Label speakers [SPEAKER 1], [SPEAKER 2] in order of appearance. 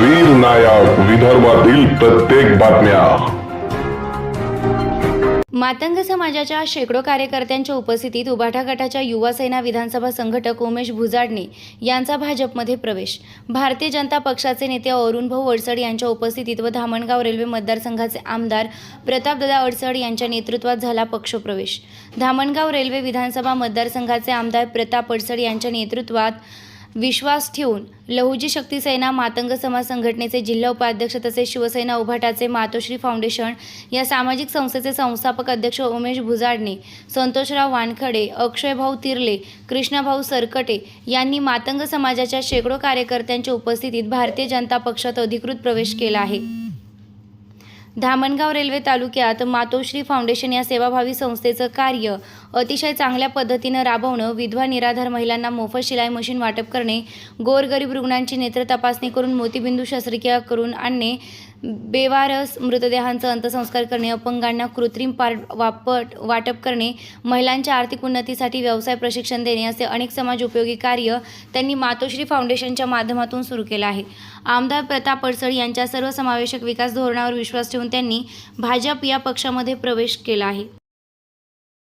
[SPEAKER 1] वीर नायक विदर्भातील प्रत्येक बातम्या.
[SPEAKER 2] मातंग समाजाच्या शेकडो कार्यकर्त्यांच्या उपस्थितीत उभाठा गटाच्या युवा सेना विधानसभा संघटक उमेश भुजाडणे यांचा भाजपमध्ये प्रवेश. भारतीय जनता पक्षाचे नेते अरुणभाऊ अडसड यांच्या उपस्थितीत व धामणगाव रेल्वे मतदारसंघाचे आमदार प्रतापदादा अडसड यांच्या नेतृत्वात झाला पक्षप्रवेश. धामणगाव रेल्वे विधानसभा मतदारसंघाचे आमदार प्रताप अडसड यांच्या नेतृत्वात विश्वास ठेवून लहुजी शक्ती सेना मातंग समाज संघटनेचे जिल्हा उपाध्यक्ष तसेच शिवसेना उभाटाचे मातोश्री फाउंडेशन या सामाजिक संस्थेचे संस्थापक अध्यक्ष उमेश भुजाडणे संतोषराव वानखडे अक्षयभाऊ तिर्ले कृष्णाभाऊ सरकटे यांनी मातंग समाजाच्या शेकडो कार्यकर्त्यांच्या उपस्थितीत भारतीय जनता पक्षात अधिकृत प्रवेश केला आहे. धामणगाव रेल्वे तालुक्यात मातोश्री फाउंडेशन या सेवाभावी संस्थेचं कार्य अतिशय चांगल्या पद्धतीनं राबवणं विधवा निराधार महिलांना मोफत शिलाई मशीन वाटप करणे गोरगरीब रुग्णांची नेत्र तपासणी करून मोतीबिंदू शस्त्रक्रिया करून आणणे बेवारस मृतदेहांचा अंत्यसंस्कार करणे अपंगांना कृत्रिम पार्ट वापट वाटप करणे महिलांच्या आर्थिक उन्नतीसाठी व्यवसाय प्रशिक्षण देणे असे अनेक समाज उपयोगी कार्य त्यांनी मातोश्री फाउंडेशनच्या माध्यमातून सुरू केलं आहे. आमदार प्रताप अडसळ यांच्या सर्वसमावेशक विकास धोरणावर विश्वास ठेवून त्यांनी भाजप या पक्षामध्ये प्रवेश केला आहे.